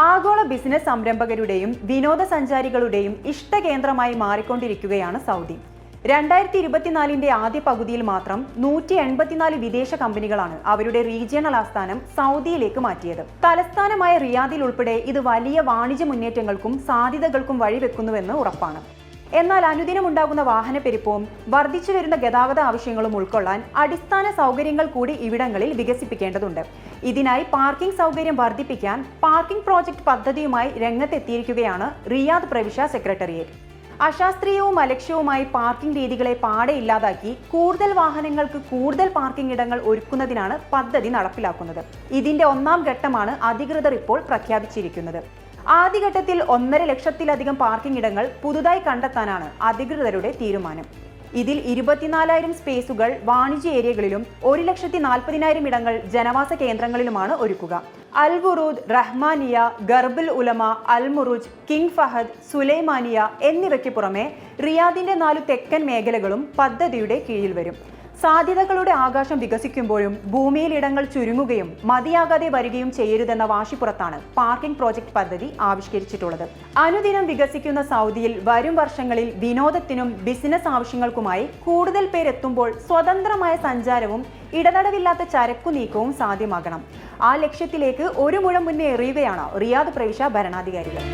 ആഗോള ബിസിനസ് സംരംഭകരുടെയും വിനോദസഞ്ചാരികളുടെയും ഇഷ്ടകേന്ദ്രമായി മാറിക്കൊണ്ടിരിക്കുകയാണ് സൗദി. രണ്ടായിരത്തി ഇരുപത്തിനാലിന്റെ ആദ്യ പകുതിയിൽ മാത്രം നൂറ്റി എൺപത്തിനാല് വിദേശ കമ്പനികളാണ് അവരുടെ റീജിയണൽ ആസ്ഥാനം സൗദിയിലേക്ക് മാറ്റിയത്. തലസ്ഥാനമായ റിയാദിൽ ഉൾപ്പെടെ ഇത് വലിയ വാണിജ്യ മുന്നേറ്റങ്ങൾക്കും സാധ്യതകൾക്കും വഴിവെക്കുന്നുവെന്ന് ഉറപ്പാണ്. എന്നാൽ അനുദിനം ഉണ്ടാകുന്ന വാഹനപ്പെരുപ്പവും വർദ്ധിച്ചു വരുന്ന ഗതാഗത ആവശ്യങ്ങളും ഉൾക്കൊള്ളാൻ അടിസ്ഥാന സൗകര്യങ്ങൾ കൂടി ഇവിടങ്ങളിൽ വികസിപ്പിക്കേണ്ടതുണ്ട്. ഇതിനായി പാർക്കിംഗ് സൗകര്യം വർദ്ധിപ്പിക്കാൻ പാർക്കിംഗ് പ്രോജക്ട് പദ്ധതിയുമായി രംഗത്തെത്തിയിരിക്കുകയാണ് റിയാദ് പ്രവിശ്യ സെക്രട്ടേറിയറ്റ്. അശാസ്ത്രീയവും അലക്ഷ്യവുമായി പാർക്കിംഗ് രീതികളെ പാടെ ഇല്ലാതാക്കി കൂടുതൽ വാഹനങ്ങൾക്ക് കൂടുതൽ പാർക്കിംഗ് ഇടങ്ങൾ ഒരുക്കുന്നതിനാണ് പദ്ധതി നടപ്പിലാക്കുന്നത്. ഇതിന്റെ ഒന്നാം ഘട്ടമാണ് അധികൃതർ ഇപ്പോൾ പ്രഖ്യാപിച്ചിരിക്കുന്നത്. ആദ്യഘട്ടത്തിൽ ഒന്നര ലക്ഷത്തിലധികം പാർക്കിംഗ് ഇടങ്ങൾ പുതുതായി കണ്ടെത്താനാണ് അധികൃതരുടെ തീരുമാനം. ഇതിൽ ഇരുപത്തിനാലായിരം സ്പേസുകൾ വാണിജ്യ ഏരിയകളിലും ഒരു ലക്ഷത്തി നാൽപ്പതിനായിരം ഇടങ്ങൾ ജനവാസ കേന്ദ്രങ്ങളിലുമാണ് ഒരുക്കുക. Al Wurood Rahmaniya Gharbul Ulama Al Muruj King Fahd Sulaimaniya എന്നിവയ്ക്ക് പുറമെ റിയാദിന്റെ നാലു തെക്കൻ മേഖലകളും പദ്ധതിയുടെ കീഴിൽ വരും. സാധ്യതകളുടെ ആകാശം വികസിക്കുമ്പോഴും ഭൂമിയിൽ ഇടങ്ങൾ ചുരുങ്ങുകയും മതിയാകാതെ വരികയും ചെയ്യരുതെന്ന വാശിപ്പുറത്താണ് പാർക്കിംഗ് പ്രോജക്ട് പദ്ധതി ആവിഷ്കരിച്ചിട്ടുള്ളത്. അനുദിനം വികസിക്കുന്ന സൗദിയിൽ വരും വർഷങ്ങളിൽ വിനോദത്തിനും ബിസിനസ് ആവശ്യങ്ങൾക്കുമായി കൂടുതൽ പേരെത്തുമ്പോൾ സ്വതന്ത്രമായ സഞ്ചാരവും ഇടനടവില്ലാത്ത ചരക്കു നീക്കവും സാധ്യമാകണം. ആ ലക്ഷ്യത്തിലേക്ക് ഒരു മുഴം മുന്നേ എറിയുകയാണ് റിയാദ് പ്രവിശ ഭരണാധികാരികൾ.